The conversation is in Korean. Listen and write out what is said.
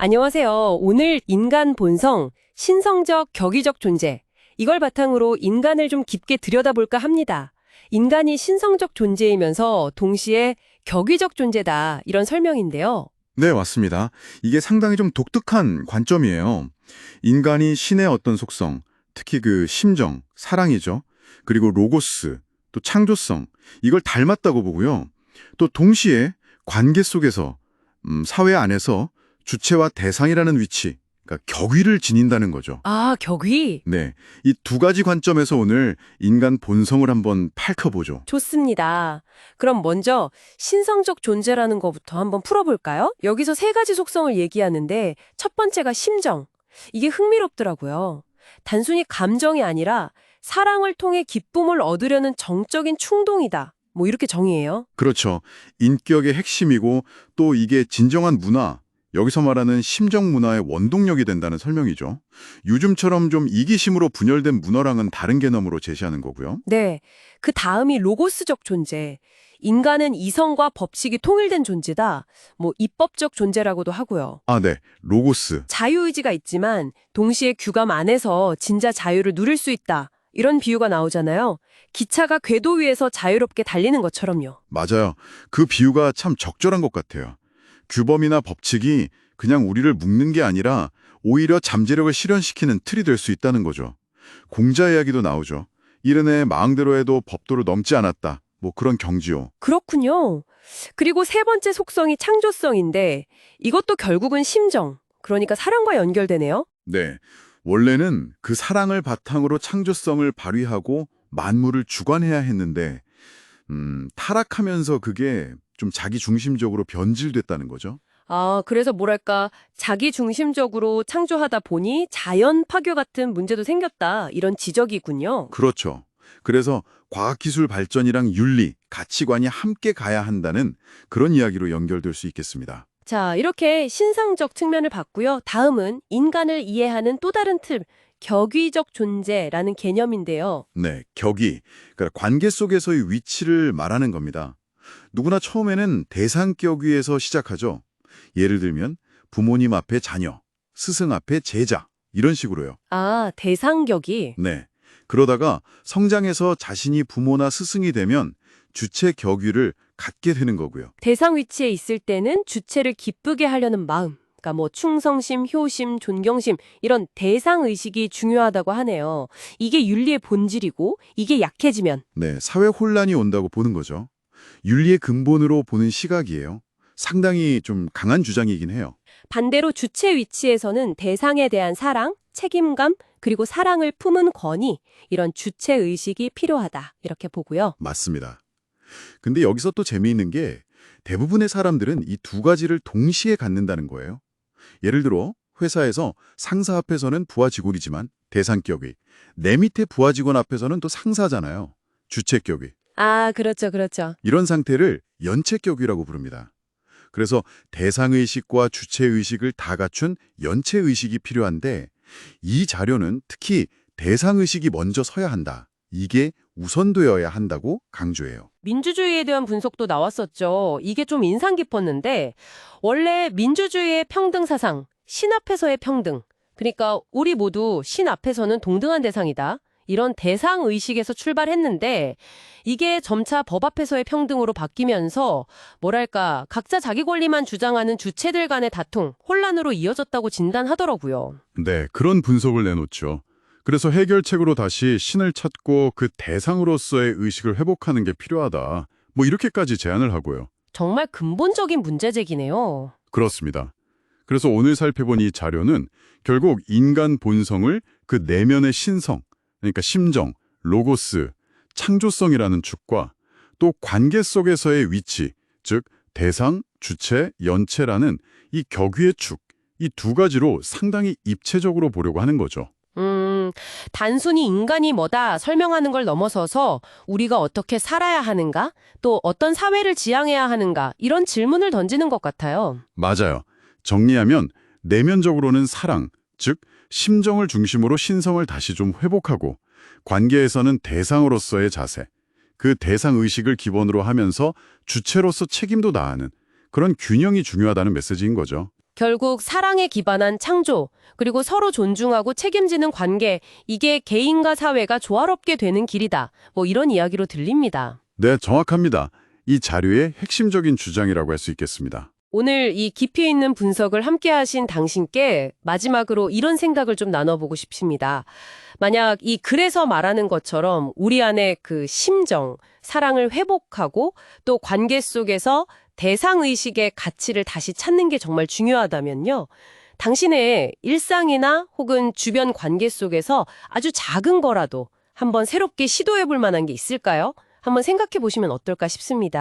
안녕하세요. 오늘 인간 본성, 신성적, 격의적 존재. 이걸 바탕으로 인간을 좀 깊게 들여다볼까 합니다. 인간이 신성적 존재이면서 동시에 격의적 존재다. 이런 설명인데요. 네, 맞습니다. 이게 상당히 좀 독특한 관점이에요. 인간이 신의 어떤 속성, 특히 그 심정, 사랑이죠. 그리고 로고스, 또 창조성, 이걸 닮았다고 보고요. 또 동시에 관계 속에서, 음, 사회 안에서 주체와 대상이라는 위치, 그러니까 격위를 지닌다는 거죠. 아, 격의? 네, 이 두 가지 관점에서 오늘 인간 본성을 한번 핥아보죠. 좋습니다. 그럼 먼저 신성적 존재라는 것부터 한번 풀어볼까요? 여기서 세 가지 속성을 얘기하는데 첫 번째가 심정. 이게 흥미롭더라고요. 단순히 감정이 아니라 사랑을 통해 기쁨을 얻으려는 정적인 충동이다. 뭐 이렇게 정의해요. 그렇죠. 인격의 핵심이고 또 이게 진정한 문화, 여기서 말하는 심정 문화의 원동력이 된다는 설명이죠. 요즘처럼 좀 이기심으로 분열된 문화랑은 다른 개념으로 제시하는 거고요. 네. 그 다음이 로고스적 존재. 인간은 이성과 법칙이 통일된 존재다. 뭐 입법적 존재라고도 하고요. 아, 네. 로고스. 자유의지가 있지만 동시에 규감 안에서 진짜 자유를 누릴 수 있다. 이런 비유가 나오잖아요. 기차가 궤도 위에서 자유롭게 달리는 것처럼요. 맞아요. 그 비유가 참 적절한 것 같아요. 규범이나 법칙이 그냥 우리를 묶는 게 아니라 오히려 잠재력을 실현시키는 틀이 될 수 있다는 거죠. 공자 이야기도 나오죠. 이른의 마음대로 해도 법도를 넘지 않았다. 뭐 그런 경지요. 그렇군요. 그리고 세 번째 속성이 창조성인데 이것도 결국은 심정, 그러니까 사랑과 연결되네요. 네. 원래는 그 사랑을 바탕으로 창조성을 발휘하고 만물을 주관해야 했는데 음, 타락하면서 그게 좀 자기 중심적으로 변질됐다는 거죠. 아, 그래서 뭐랄까, 자기 중심적으로 창조하다 보니 자연 파괴 같은 문제도 생겼다. 이런 지적이군요. 그렇죠. 그래서 과학기술 발전이랑 윤리, 가치관이 함께 가야 한다는 그런 이야기로 연결될 수 있겠습니다. 자, 이렇게 신상적 측면을 봤고요. 다음은 인간을 이해하는 또 다른 틀, 격의적 존재라는 개념인데요. 네, 격이, 그러니까 관계 속에서의 위치를 말하는 겁니다. 누구나 처음에는 대상격 위에서 시작하죠. 예를 들면 부모님 앞에 자녀, 스승 앞에 제자, 이런 식으로요. 아, 대상격이. 네. 그러다가 성장해서 자신이 부모나 스승이 되면 주체 격위를 갖게 되는 거고요. 대상 위치에 있을 때는 주체를 기쁘게 하려는 마음. 그러니까 뭐 충성심, 효심, 존경심 이런 대상 의식이 중요하다고 하네요. 이게 윤리의 본질이고 이게 약해지면 네, 사회 혼란이 온다고 보는 거죠. 윤리의 근본으로 보는 시각이에요. 상당히 좀 강한 주장이긴 해요. 반대로 주체 위치에서는 대상에 대한 사랑, 책임감, 그리고 사랑을 품은 권위, 이런 주체 의식이 필요하다. 이렇게 보고요. 맞습니다. 근데 여기서 또 재미있는 게 대부분의 사람들은 이 두 가지를 동시에 갖는다는 거예요. 예를 들어 회사에서 상사 앞에서는 부하 직원이지만 대상격이, 내 밑에 부하 직원 앞에서는 또 상사잖아요. 주체격이. 아, 그렇죠, 그렇죠. 이런 상태를 연체격이라고 부릅니다. 그래서 대상의식과 주체의식을 다 갖춘 연체의식이 필요한데 이 자료는 특히 대상의식이 먼저 서야 한다. 이게 우선되어야 한다고 강조해요. 민주주의에 대한 분석도 나왔었죠. 이게 좀 인상 깊었는데 원래 민주주의의 평등 사상, 신 앞에서의 평등. 그러니까 우리 모두 신 앞에서는 동등한 대상이다. 이런 대상 의식에서 출발했는데 이게 점차 법 앞에서의 평등으로 바뀌면서 뭐랄까 각자 자기 권리만 주장하는 주체들 간의 다툼, 혼란으로 이어졌다고 진단하더라고요. 네, 그런 분석을 내놓죠. 그래서 해결책으로 다시 신을 찾고 그 대상으로서의 의식을 회복하는 게 필요하다. 뭐 이렇게까지 제안을 하고요. 정말 근본적인 문제 제기네요. 그렇습니다. 그래서 오늘 살펴본 이 자료는 결국 인간 본성을 그 내면의 신성, 그러니까 심정, 로고스, 창조성이라는 축과 또 관계 속에서의 위치, 즉 대상, 주체, 연체라는 이 격위의 축, 이 두 가지로 상당히 입체적으로 보려고 하는 거죠. 음, 단순히 인간이 뭐다 설명하는 걸 넘어서서 우리가 어떻게 살아야 하는가, 또 어떤 사회를 지향해야 하는가, 이런 질문을 던지는 것 같아요. 맞아요. 정리하면 내면적으로는 사랑, 즉 심정을 중심으로 신성을 다시 좀 회복하고 관계에서는 대상으로서의 자세, 그 대상 의식을 기본으로 하면서 주체로서 책임도 다하는 그런 균형이 중요하다는 메시지인 거죠. 결국 사랑에 기반한 창조, 그리고 서로 존중하고 책임지는 관계, 이게 개인과 사회가 조화롭게 되는 길이다. 뭐 이런 이야기로 들립니다. 네, 정확합니다. 이 자료의 핵심적인 주장이라고 할 수 있겠습니다. 오늘 이 깊이 있는 분석을 함께 하신 당신께 마지막으로 이런 생각을 좀 나눠보고 싶습니다. 만약 이 글에서 말하는 것처럼 우리 안에 그 심정, 사랑을 회복하고 또 관계 속에서 대상의식의 가치를 다시 찾는 게 정말 중요하다면요. 당신의 일상이나 혹은 주변 관계 속에서 아주 작은 거라도 한번 새롭게 시도해 볼 만한 게 있을까요? 한번 생각해 보시면 어떨까 싶습니다.